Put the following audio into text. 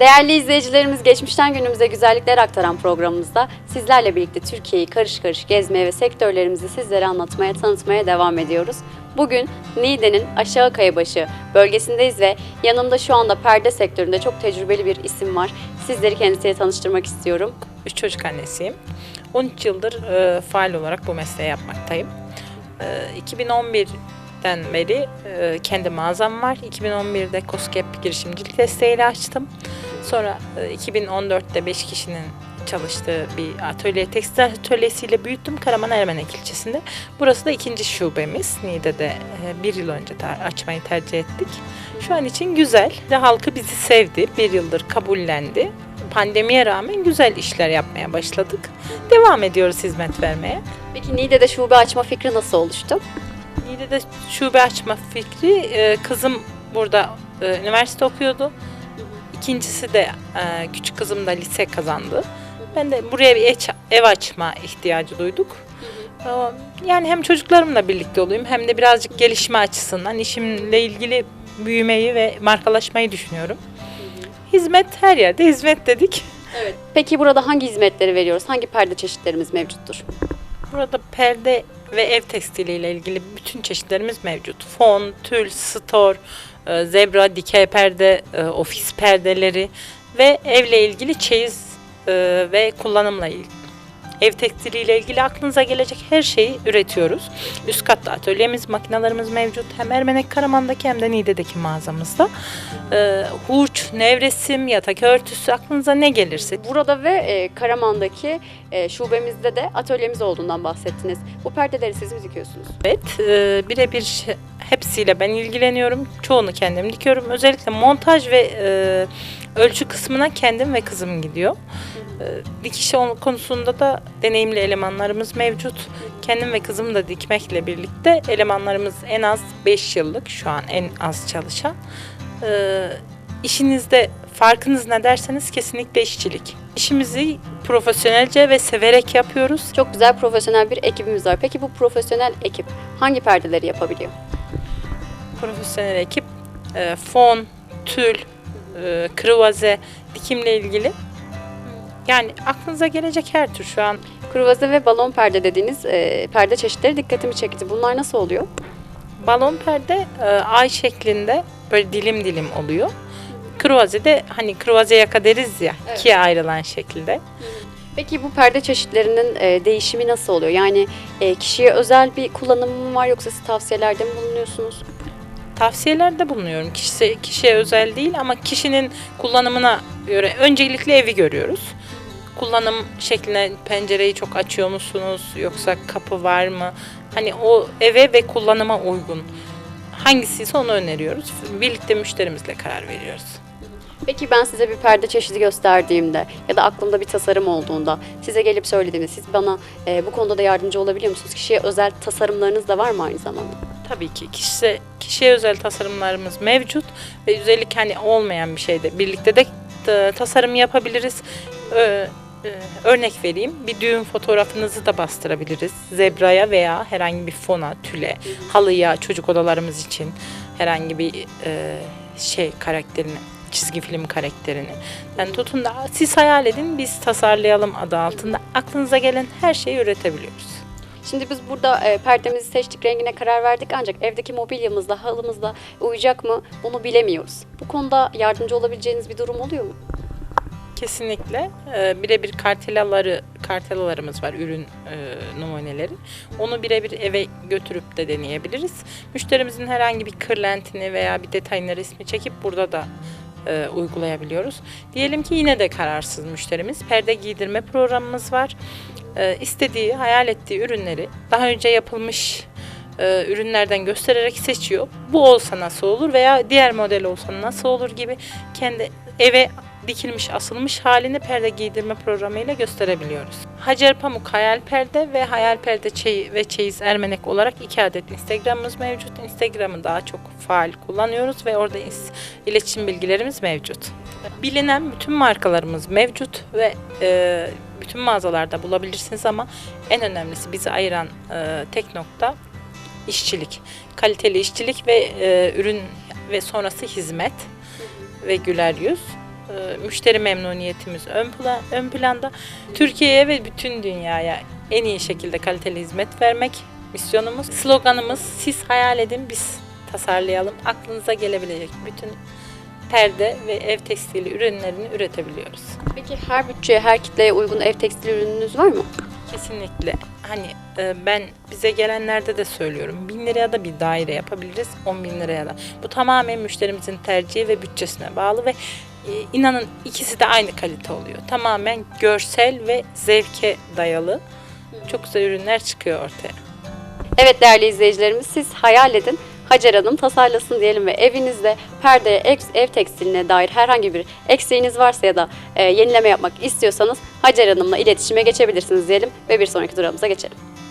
Değerli izleyicilerimiz geçmişten günümüze güzellikler aktaran programımızda sizlerle birlikte Türkiye'yi karış karış gezmeye ve sektörlerimizi sizlere anlatmaya, tanıtmaya devam ediyoruz. Bugün Niğde'nin Aşağı Kayabaşı bölgesindeyiz ve yanımda şu anda perde sektöründe çok tecrübeli bir isim var. Sizleri kendisiyle tanıştırmak istiyorum. Üç çocuk annesiyim. 13 yıldır e, faal olarak bu mesleği yapmaktayım. E, 2011'den beri e, kendi mağazam var. 2011'de COSGAP girişimcilik desteğiyle açtım. Sonra e, 2014'te 5 kişinin çalıştığı bir atölye, tekstil atölyesiyle büyüttüm Karaman Ermenek ilçesinde. Burası da ikinci şubemiz. Niğde'de e, bir yıl önce açmayı tercih ettik. Şu an için güzel. Ve halkı bizi sevdi. Bir yıldır kabullendi. Pandemiye rağmen güzel işler yapmaya başladık. Devam ediyoruz hizmet vermeye. Peki Niğde'de şube açma fikri nasıl oluştu? Niğde'de şube açma fikri e, kızım burada e, üniversite okuyordu. İkincisi de e, küçük kızım da lise kazandı. Ben de buraya bir ev, açma ihtiyacı duyduk. Yani hem çocuklarımla birlikte olayım hem de birazcık gelişme açısından işimle ilgili büyümeyi ve markalaşmayı düşünüyorum. Hizmet her yerde hizmet dedik. Evet. Peki burada hangi hizmetleri veriyoruz? Hangi perde çeşitlerimiz mevcuttur? Burada perde ve ev tekstiliyle ilgili bütün çeşitlerimiz mevcut. Fon, tül, stor, e, zebra, dikey perde, e, ofis perdeleri ve evle ilgili çeyiz e, ve kullanımla ilgili. Ev tekstiliyle ilgili aklınıza gelecek her şeyi üretiyoruz. Üst katta atölyemiz, makinalarımız mevcut. Hem Ermenek Karaman'daki hem de Niğde'deki mağazamızda. E, hurç, nevresim, yatak örtüsü aklınıza ne gelirse Burada ve e, Karaman'daki e, şubemizde de atölyemiz olduğundan bahsettiniz. Bu perdeleri siz mi dikiyorsunuz? Evet, e, birebir hepsiyle ben ilgileniyorum. Çoğunu kendim dikiyorum. Özellikle montaj ve e, ölçü kısmına kendim ve kızım gidiyor. E, dikiş konusunda da deneyimli elemanlarımız mevcut. Kendim ve kızım da dikmekle birlikte elemanlarımız en az 5 yıllık şu an en az çalışan. E, işinizde farkınız ne derseniz kesinlikle işçilik. İşimizi profesyonelce ve severek yapıyoruz. Çok güzel profesyonel bir ekibimiz var. Peki bu profesyonel ekip hangi perdeleri yapabiliyor? profesyonel ekip e, fon, tül, e, kruvaze, dikimle ilgili. Yani aklınıza gelecek her tür şu an Kruvaze ve balon perde dediğiniz e, perde çeşitleri dikkatimi çekti. Bunlar nasıl oluyor? balon perde e, ay şeklinde böyle dilim dilim oluyor. Kruvaze de hani kruvaze yaka deriz ya Evet. ikiye ayrılan şekilde. Peki bu perde çeşitlerinin e, değişimi nasıl oluyor? Yani e, kişiye özel bir kullanımı mı var yoksa siz tavsiyelerde mi bulunuyorsunuz? Tavsiyelerde bulunuyorum. Kişi, kişiye özel değil ama kişinin kullanımına göre öncelikle evi görüyoruz. Kullanım şekline pencereyi çok açıyor musunuz yoksa kapı var mı? Hani o eve ve kullanıma uygun hangisiyse onu öneriyoruz. Birlikte müşterimizle karar veriyoruz. Peki ben size bir perde çeşidi gösterdiğimde ya da aklımda bir tasarım olduğunda size gelip söylediğimde siz bana e, bu konuda da yardımcı olabiliyor musunuz? Kişiye özel tasarımlarınız da var mı aynı zamanda? Tabii ki kişiye, kişiye özel tasarımlarımız mevcut ve özellik hani olmayan bir şeyde birlikte de e, tasarım yapabiliriz. E, örnek vereyim bir düğün fotoğrafınızı da bastırabiliriz. Zebraya veya herhangi bir fona, tüle, halıya, çocuk odalarımız için herhangi bir e, şey karakterini çizgi film karakterini. Yani tutun da siz hayal edin biz tasarlayalım adı altında aklınıza gelen her şeyi üretebiliyoruz. Şimdi biz burada e, perdemizi seçtik, rengine karar verdik ancak evdeki mobilyamızla, halımızla uyacak mı bunu bilemiyoruz. Bu konuda yardımcı olabileceğiniz bir durum oluyor mu? Kesinlikle. Ee, birebir kartelaları, kartelalarımız var, ürün e, numuneleri. Onu birebir eve götürüp de deneyebiliriz. Müşterimizin herhangi bir kırlentini veya bir detayını resmi çekip burada da e, uygulayabiliyoruz. Diyelim ki yine de kararsız müşterimiz. Perde giydirme programımız var. E, istediği, hayal ettiği ürünleri daha önce yapılmış e, ürünlerden göstererek seçiyor. Bu olsa nasıl olur veya diğer model olsa nasıl olur gibi kendi eve dikilmiş asılmış halini perde giydirme programıyla gösterebiliyoruz. Hacer Pamuk Hayal Perde ve Hayal Perde Çeyi ve Çeyiz Ermenek olarak iki adet Instagram'ımız mevcut. Instagram'ı daha çok faal kullanıyoruz ve orada iletişim bilgilerimiz mevcut. Bilinen bütün markalarımız mevcut ve e, bütün mağazalarda bulabilirsiniz ama en önemlisi bizi ayıran e, tek nokta işçilik. Kaliteli işçilik ve e, ürün ve sonrası hizmet ve güler yüz. e, müşteri memnuniyetimiz ön, pla- ön planda. Türkiye'ye ve bütün dünyaya en iyi şekilde kaliteli hizmet vermek misyonumuz. Sloganımız siz hayal edin biz tasarlayalım. Aklınıza gelebilecek bütün perde ve ev tekstili ürünlerini üretebiliyoruz. Peki her bütçeye, her kitleye uygun ev tekstil ürününüz var mı? Kesinlikle. Hani e, ben bize gelenlerde de söylüyorum. Bin liraya da bir daire yapabiliriz. 10 bin liraya da. Bu tamamen müşterimizin tercihi ve bütçesine bağlı ve e, inanın ikisi de aynı kalite oluyor. Tamamen görsel ve zevke dayalı. Çok güzel ürünler çıkıyor ortaya. Evet değerli izleyicilerimiz siz hayal edin. Hacer Hanım tasarlasın diyelim ve evinizde perdeye, ev, ev tekstiline dair herhangi bir eksiğiniz varsa ya da e, yenileme yapmak istiyorsanız Hacer Hanım'la iletişime geçebilirsiniz diyelim ve bir sonraki durağımıza geçelim.